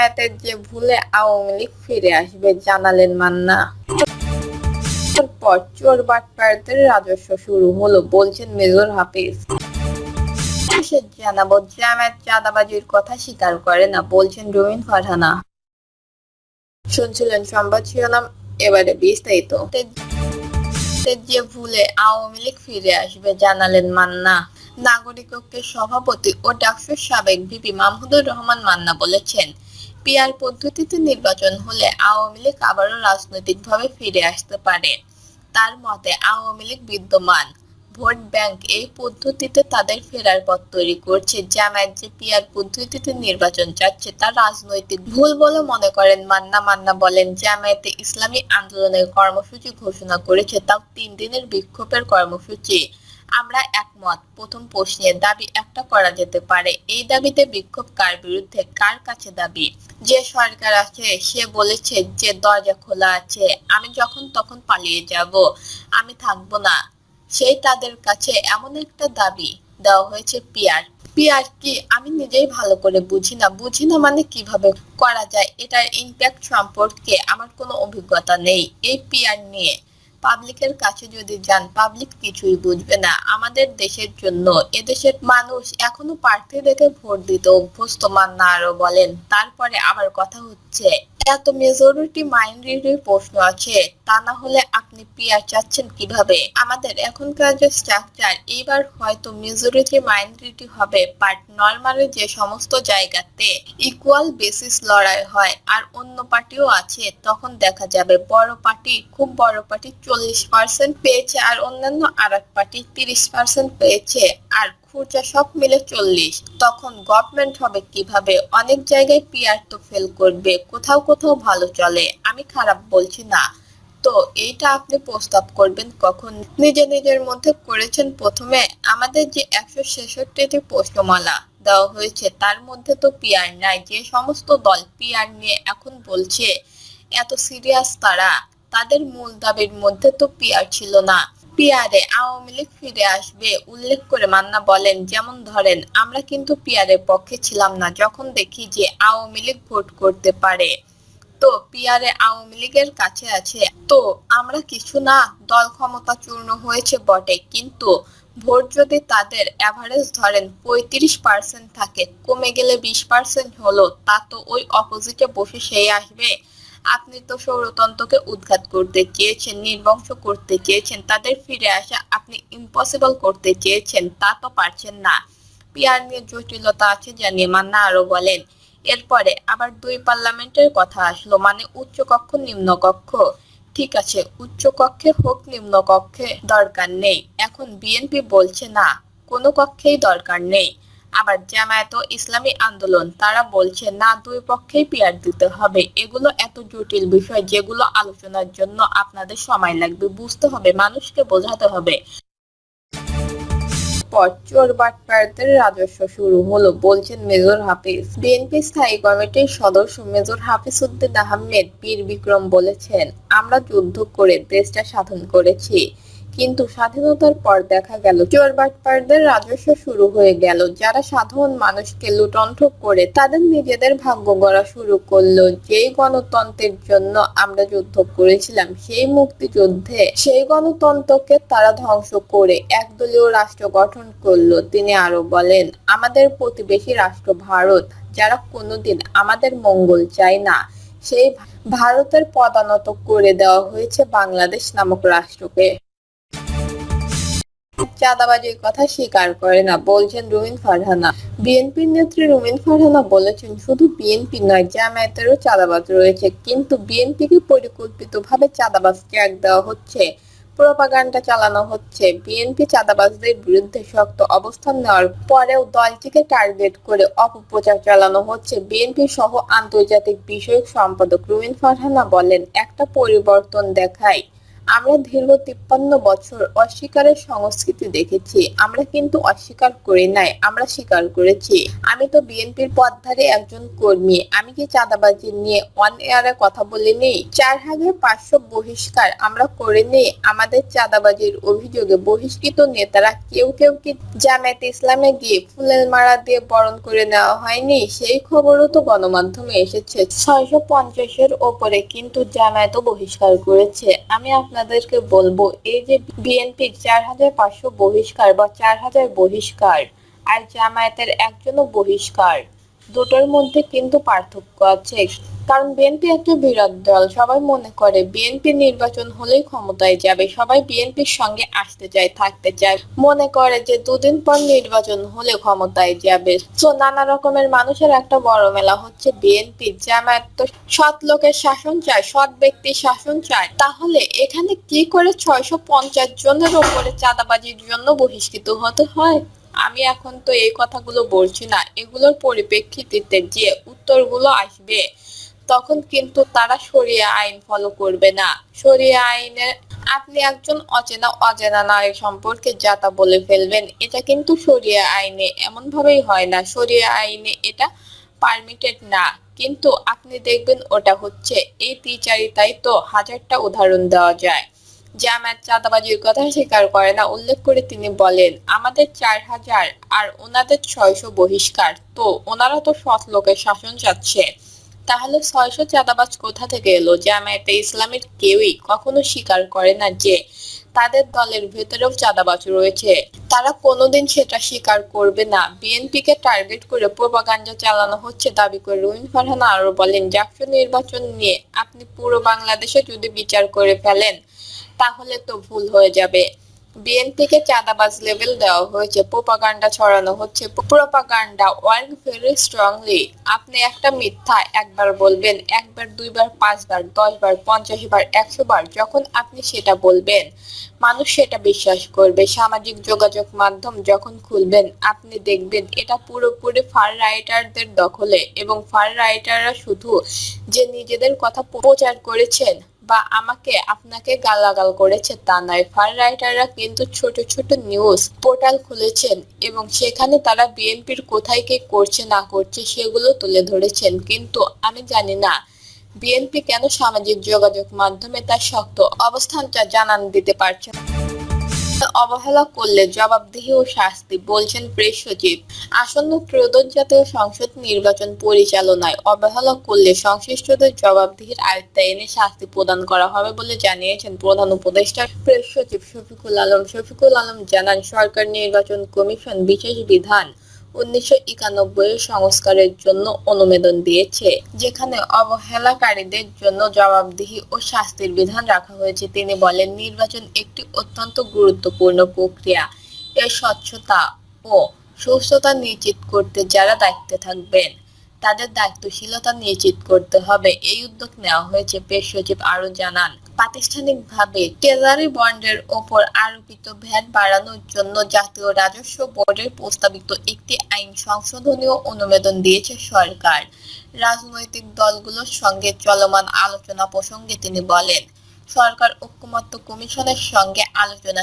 জামায়াতের যে ভুলে আওয়ামী লীগ ফিরে আসবে জানালেন মান্না। পর রাজস্ব শুরু হলো, বলছেন মেজর হাফিজ। জানাব, জামায়াত চাঁদাবাজির কথা স্বীকার করে না, বলছেন ফারহানা। শুনছিলেন সংবাদ শিরোনাম, এবারে বিস্তারিত। যে ভুলে আওয়ামী লীগ ফিরে আসবে জানালেন মান্না। নাগরিক সভাপতি ও ডাকসুর সাবেক ভিপি মাহমুদুর রহমান মান্না বলেছেন পিআর পদ্ধতিতে নির্বাচন হলে আওয়ামী লীগ আবারও রাজনৈতিকভাবে ফিরে আসতে পারে। তার মতে, আওয়ামী লীগ বিদ্যমান। ভোট ব্যাংক এই পদ্ধতিতে তাদের ফেরার পথ তৈরি করছে। জামায়াত যে পিয়ার পদ্ধতিতে নির্বাচন চাচ্ছে, তা রাজনৈতিক ভুল বলে মনে করেন মান্না। মান্না বলেন, জামায়াতে ইসলামী আন্দোলনের কর্মসূচি ঘোষণা করেছে, তাও তিন দিনের বিক্ষোভের কর্মসূচি। আমরা একমত। প্রথম প্রশ্নের দাবি একটা করা যেতে পারে। এই দাবিতে বিক্ষোভ কার বিরুদ্ধে? কার কাছে দাবি? যে সরকার আছে, সে বলেছে যে দরজা খোলা আছে, আমি যখন তখন পালিয়ে যাব, আমি থাকব না। সেই তাদের কাছে এমন একটা দাবি দেওয়া হয়েছে পিয়ার। পিয়ার কি? আমি নিজেই ভালো করে বুঝি না। বুঝি না মানে কীভাবে করা যায়? এটার ইম্প্যাক্ট সম্পর্কে আমার কোনো অভিজ্ঞতা নেই। এই পিয়ার নিয়ে পাবলিকের কাছে যদি যান পাবলিক কিছুই বুঝবে না। আমাদের দেশের জন্য, এদেশের মানুষ এখনও প্রার্থী দেখে ভোট দিত অভ্যস্ত, মান্না আরও বলেন। তারপরে আবার কথা হচ্ছে, এত মেজরিটি মাইনরিটির প্রশ্ন আছে। তা না হলে আপনি পিয়ার চাচ্ছেন কীভাবে? আমাদের এখনকার যে স্ট্রাকচার এবার হয়তো মেজরিটি মাইনরিটি হবে বাট নর্মালি যে সমস্ত জায়গাতে ইকুয়াল বেসিস লড়াই হয়, আর অন্য পার্টিও আছে, তখন দেখা যাবে বড় পার্টি খুব বড় পার্টি চল্লিশ পার্সেন্ট পেয়েছে, আর অন্যান্য আর এক পার্টি তিরিশ পার্সেন্ট পেয়েছে, আর খুচরা সব মিলে চল্লিশ। তখন গভর্নমেন্ট হবে কীভাবে? অনেক জায়গায় পিয়ার তো ফেল করবে, কোথাও কোথাও ভালো চলে, আমি খারাপ বলছি না। তো এইটা আপনি প্রস্তাব করবেন কখন? নিজে নিজের মধ্যে করেছেন প্রথমে আমাদের যে একশো ছেষট্টিটি প্রশ্নমালা দেওয়া হয়েছে, তার মধ্যে তো পিয়ার নাই। যে সমস্ত দল পিয়ার নিয়ে এখন বলছে, এত সিরিয়াস তারা, তাদের মূল দাবির মধ্যে তো পিয়ার ছিল না। পিয়ারে আওয়ামী লীগ ফিরে আসবে, উল্লেখ করে মান্না বলেন, যেমন ধরেন, আমরা কিন্তু পিয়ারের পক্ষে ছিলাম না, যখন দেখি যে আওয়ামী লীগ ভোট করতে পারে। তো পিয়ারে আওয়ামী লীগের কাছে আছে। তো আমরা কিছু না, দল ক্ষমতা চূর্ণ হয়েছে বটে, কিন্তু ভোট যদি তাদের অ্যাভারেজ ধরেন পঁয়ত্রিশ পার্সেন্ট থাকে, কমে গেলে বিশ পার্সেন্ট হলো, তা তো ওই অপোজিটে বসে সেই আসবে। আপনি তো সৌরতন্ত্রকে উদ্ঘাত করতে চেয়েছেন, নির্বংশ করতে চেয়েছেন, তাদের ফিরে আসা আপনি ইম্পসিবল করতে চেয়েছেন, তা তো পারছেন না। পিয়ার নিয়ে জটিলতা আছে জানিয়ে মান্না আরও বলেন। এরপরে আবার দুই পার্লামেন্টের কথা আসলো মানে উচ্চ কক্ষ, নিম্ন কক্ষ। ঠিক আছে, উচ্চ কক্ষে হোক, নিম্ন কক্ষে দরকার নেই। এখন বিএনপি বলছে, না, কোনো কক্ষেই দরকার নেই। আবার জামায়াত ইসলামী আন্দোলন, তারা বলছে, না, দুই পক্ষেই পিয়ার দিতে হবে। এগুলো এত জটিল বিষয় যেগুলো আলোচনার জন্য আপনাদের সময় লাগবে। বুঝতে হবে, মানুষকে বোঝাতে হবে। পর চোর বাটপাড়াদের রাজস্ব শুরু হলো, বলছেন মেজর হাফিজ। বিএনপি স্থায়ী কমিটির সদস্য মেজর হাফিজ উদ্দিন আহমেদ, বীর বিক্রম বলেছেন, আমরা যুদ্ধ করে দেশটা সাধন করেছি। কিন্তু স্বাধীনতার পর দেখা গেল চোর বাটপাড়দের রাজস্ব শুরু হয়ে গেল। যারা সাধারণ মানুষকে লুটন্ঠ করে তাদের নিজেদের ভাগ্য গড়া শুরু করল। যেই গণতন্ত্রের জন্য আমরা যুদ্ধ করেছিলাম, সেই মুক্তিযুদ্ধে সেই গণতন্ত্রকে তারা ধ্বংস করে একদলীয় রাষ্ট্র গঠন করল। তিনি আরও বলেন, আমাদের প্রতিবেশী রাষ্ট্র ভারত, যারা কোনোদিন আমাদের মঙ্গল চায় না, সেই ভারতের পদানত করে দেওয়া হয়েছে বাংলাদেশ নামক রাষ্ট্রকে। চাঁদাবাজির কথা স্বীকার করে না, বলছেন রুমিন ফারহানা। বিএনপির নেত্রী রুমিন ফারহানা বলেছেন, শুধু বিএনপি নয়, জামায়াতেরও চাঁদাবাজ রয়েছে, কিন্তু বিএনপিকে পরিকল্পিতভাবে চাঁদাবাজ ট্যাগ দেওয়া হচ্ছে, প্রোপাগান্ডা চালানো হচ্ছে। বিএনপি চাঁদাবাজদের বিরুদ্ধে শক্ত অবস্থান নেওয়ার পরেও দলটিকে টার্গেট করে অপপ্রচার চালানো হচ্ছে। বিএনপি সহ আন্তর্জাতিক বিষয়ক সম্পাদক রুমিন ফারহানা বলেন, একটা পরিবর্তন দেখায়। আমরা দীর্ঘ তিপ্পান্ন বছর অস্বীকারের সংস্কৃতি দেখেছি। আমরা কিন্তু অস্বীকার করি নাই, আমরা স্বীকার করেছি। আমি তো বিএনপির পদধারী একজন কর্মী, আমি কি চাঁদাবাজি নিয়ে অন এয়ারে কথা বলিনি? চার হাজার পাঁচশো বহিষ্কার আমরা করিনি, আমাদের চাঁদাবাজির অভিযোগে বহিষ্কৃত নেতারা কেউ কেউ কি জামায়াতে ইসলামে গিয়ে ফুলের মারা দিয়ে বরণ করে নেওয়া হয়নি? সেই খবরও তো গণমাধ্যমে এসেছে। ছয়শো পঞ্চাশের ওপরে কিন্তু জামায়াতও বহিষ্কার করেছে। আমি আপনাদেরকে বলব, এই যে বিএনপি চার হাজার পাঁচশো বহিষ্কার বা চার হাজার বহিষ্কার আর জামায়াতের একজনও বহিষ্কার, দুটোর মধ্যে কিন্তু পার্থক্য আছে। কারণ বিএনপি একটা বিরাট দল। সবাই মনে করে বিএনপি নির্বাচন হলেই ক্ষমতায় যাবে। সবাই বিএনপির সঙ্গে আসতে চায়, থাকতে চায়। মনে করে যে দুদিন পর নির্বাচন হলে ক্ষমতায় যাবে। তো নানা রকমের মানুষের একটা বড় মেলা হচ্ছে বিএনপি। জামায়াত তো সৎ লোকের শাসন চায়, সৎ ব্যক্তির শাসন চায়। তাহলে এখানে কি করে ছয়শো পঞ্চাশ জনের ওপরে চাঁদাবাজির জন্য বহিষ্কৃত হতে হয়? আমি এখন তো এই কথাগুলো বলছি না। এগুলোর পরিপ্রেক্ষিতে যে উত্তরগুলো আসবে তখন কিন্তু তারা সরিয়ে আইন ফলো করবে না। সরিয়ে আইনে আপনি একজন অচেনা, অজেনা নারী সম্পর্কে যা তা বলে ফেলবেন, এটা কিন্তু সরিয়ে আইনে এমন ভাবেই হয় না। সরিয়ে আইনে এটা পারমিটেড না। কিন্তু আপনি দেখবেন ওটা হচ্ছে এই টিচারিতাই তো হাজারটা উদাহরণ দেওয়া যায়। জামায়াত চাঁদাবাজির কথা স্বীকার করে না, উল্লেখ করে তিনি বলেন, আমাদের চার হাজার আর ওনাদের ছয়শো বহিষ্কার। তো ওনারা তো সৎ লোকের শাসন চাচ্ছে। তাহলে ছয়শো চাঁদাবাজ কোথা থেকে এলো জামায়াতে ইসলামের কেউই কখনো স্বীকার করে না যে তাদের দলের ভেতরেও চাঁদাবাজ রয়েছে? তারা কোনোদিন সেটা স্বীকার করবে না। বিএনপি কে টার্গেট করে প্রোপাগান্ডা চালানো হচ্ছে দাবি করে রুইন ফারহানা আরও বলেন জাকসু নির্বাচন নিয়ে আপনি পুরো বাংলাদেশে যদি বিচার করে ফেলেন, তাহলে তো ভুল হয়ে যাবে। বিএনপিকে চাঁদাবাজ লেভেল দেওয়া হয়েছে, প্রোপাগান্ডা ছড়ানো হচ্ছে। Propaganda work very strongly. আপনি একটা মিথ্যা একবার বলবেন, একবার, দুইবার, পাঁচবার, দশবার পঞ্চাশ বার একশো বার যখন আপনি সেটা বলবেন, মানুষ সেটা বিশ্বাস করবে। সামাজিক যোগাযোগ মাধ্যম যখন খুলবেন, আপনি দেখবেন এটা পুরোপুরি ফার রাইটারদের দখলে এবং ফার রাইটাররা শুধু যে নিজেদের কথা প্রচার করেছেন বা আমাকে আপনাকে গালাগাল করেছে তা নয় ফার রাইটাররা কিন্তু ছোট ছোট নিউজ পোর্টাল খুলেছেন এবং সেখানে তারা বিএনপির কোথায় কে করছে না করছে সেগুলো তুলে ধরেছেন কিন্তু আমি জানি না, বিএনপি কেন সামাজিক যোগাযোগ মাধ্যমে তার শক্ত অবস্থানটা জানান দিতে পারছে না। অবহেলা করলে জবাবদিহি ও শাস্তি, বলছেন প্রেস সচিব। আসন্ন ত্রয়োদশ জাতীয় সংসদ নির্বাচন পরিচালনায় অবহেলা করলে সংশ্লিষ্টদের জবাবদিহির আয়ত্তে এনে শাস্তি প্রদান করা হবে বলে জানিয়েছেন প্রধান উপদেষ্টা। প্রেস সচিব শফিকুল আলম শফিকুল আলম জানান, সরকার নির্বাচন কমিশন বিশেষ বিধান উনিশশো একানব্বই সংস্কারের জন্য অনুমোদন দিয়েছে, যেখানে অবহেলাকারীদের জন্য জবাবদিহি ও শাস্তির বিধান রাখা হয়েছে। তিনি বলেন, নির্বাচন একটি অত্যন্ত গুরুত্বপূর্ণ প্রক্রিয়া। এর স্বচ্ছতা ও সুস্থতা নিশ্চিত করতে যারা দায়িত্বে থাকবেন তাদের দায়িত্বশীলতা নিশ্চিত করতে হবে। এই উদ্যোগ নেওয়া হয়েছে, পেশ সচিব আরও জানান। প্রাতিষ্ঠানিকভাবে ট্রেজারি বন্ডের ওপর আরোপিত ভ্যাট বাড়ানোর জন্য জাতীয় রাজস্ব বোর্ডের প্রস্তাবিত একটি আইন সংশোধনীয় অনুমোদন দিয়েছে সরকার। রাজনৈতিক দলগুলোর সঙ্গে চলমান আলোচনা প্রসঙ্গে তিনি বলেন, সরকার ঐক্যমত্য কমিশনের সঙ্গে আলোচনা